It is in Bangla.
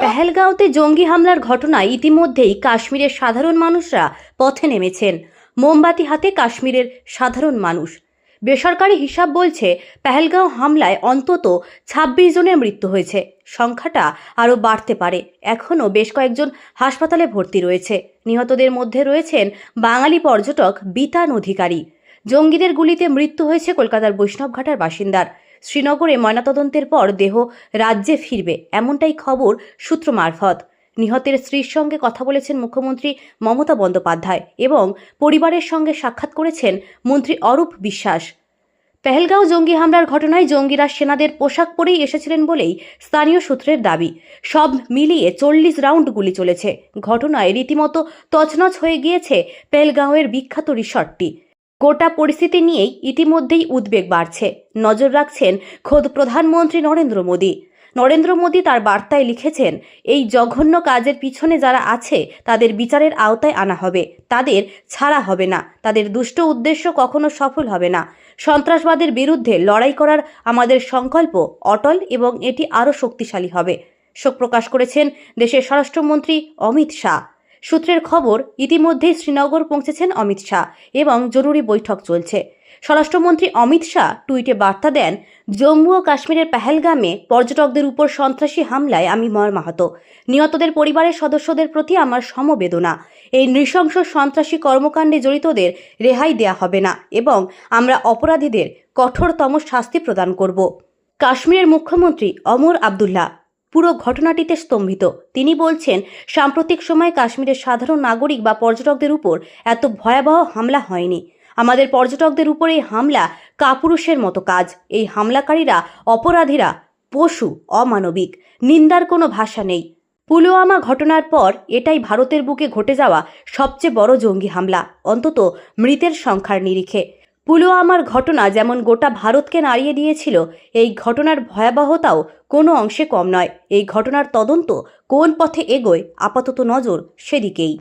পেহেলগাঁওতে জঙ্গি হামলার ঘটনায় ইতিমধ্যেই কাশ্মীরের সাধারণ মানুষরা পথে নেমেছেন। মোমবাতি হাতে কাশ্মীরের সাধারণ মানুষ। বেসরকারি হিসাব বলছে, পেহেলগাঁও হামলায় অন্তত ২৬ জনের মৃত্যু হয়েছে। সংখ্যাটা আরও বাড়তে পারে। এখনও বেশ কয়েকজন হাসপাতালে ভর্তি রয়েছে। নিহতদের মধ্যে রয়েছেন বাঙালি পর্যটক বিতান অধিকারী। জঙ্গিদের গুলিতে মৃত্যু হয়েছে কলকাতার বৈষ্ণবঘাটার বাসিন্দার। শ্রীনগরে ময়নাতদন্তের পর দেহ রাজ্যে ফিরবে, এমনটাই খবর সূত্র মারফত। নিহতের স্ত্রীর সঙ্গে কথা বলেছেন মুখ্যমন্ত্রী মমতা বন্দ্যোপাধ্যায় এবং পরিবারের সঙ্গে সাক্ষাৎ করেছেন মন্ত্রী অরূপ বিশ্বাস। পেহেলগাঁও জঙ্গি হামলার ঘটনায় জঙ্গিরা সেনাদের পোশাক পরেই এসেছিলেন বলেই স্থানীয় সূত্রের দাবি। সব মিলিয়ে চল্লিশ রাউন্ড গুলি চলেছে। ঘটনায় রীতিমতো তছনছ হয়ে গিয়েছে পেহেলগাঁওয়ের বিখ্যাত রিসর্টটি। গোটা পরিস্থিতি নিয়েই ইতিমধ্যেই উদ্বেগ বাড়ছে। নজর রাখছেন খোদ প্রধানমন্ত্রী নরেন্দ্র মোদী। নরেন্দ্র মোদী তার বার্তায় লিখেছেন, এই জঘন্য কাজের পিছনে যারা আছে, তাদের বিচারের আওতায় আনা হবে। তাদের ছাড়া হবে না। তাদের দুষ্ট উদ্দেশ্য কখনো সফল হবে না। সন্ত্রাসবাদের বিরুদ্ধে লড়াই করার আমাদের সংকল্প অটল এবং এটি আরও শক্তিশালী হবে। শোক প্রকাশ করেছেন দেশের স্বরাষ্ট্রমন্ত্রী অমিত শাহ। সূত্রের খবর, ইতিমধ্যেই শ্রীনগর পৌঁছেছেন অমিত শাহ এবং জরুরি বৈঠক চলছে। স্বরাষ্ট্রমন্ত্রী অমিত শাহ টুইটে বার্তা দেন, জম্মু ও কাশ্মীরের পেহেলগামে পর্যটকদের উপর সন্ত্রাসী হামলায় আমি মর্মাহত। নিহতদের পরিবারের সদস্যদের প্রতি আমার সমবেদনা। এই নৃশংস সন্ত্রাসী কর্মকাণ্ডে জড়িতদের রেহাই দেয়া হবে না এবং আমরা অপরাধীদের কঠোরতম শাস্তি প্রদান করব। কাশ্মীরের মুখ্যমন্ত্রী অমর আবদুল্লাহ পুরো ঘটনাটিতে স্তম্ভিত। তিনি বলছেন, সাম্প্রতিক সময়ে কাশ্মীরের সাধারণ নাগরিক বা পর্যটকদের উপর এত ভয়াবহ হামলা হয়নি। আমাদের পর্যটকদের উপর এই হামলা কাপুরুষের মতো কাজ। এই হামলাকারীরা অপরাধীরা, পশু, অমানবিক। নিন্দার কোনো ভাষা নেই। পুলওয়ামা ঘটনার পর এটাই ভারতের বুকে ঘটে যাওয়া সবচেয়ে বড় জঙ্গি হামলা। অন্তত মৃতের সংখ্যার নিরিখে। পুলওয়ামার ঘটনা যেমন গোটা ভারতকে নাড়িয়ে দিয়েছিল, এই ঘটনার ভয়াবহতাও কোনো অংশে কম নয়। এই ঘটনার তদন্ত কোন পথে এগোয় আপাতত নজর সেদিকেই।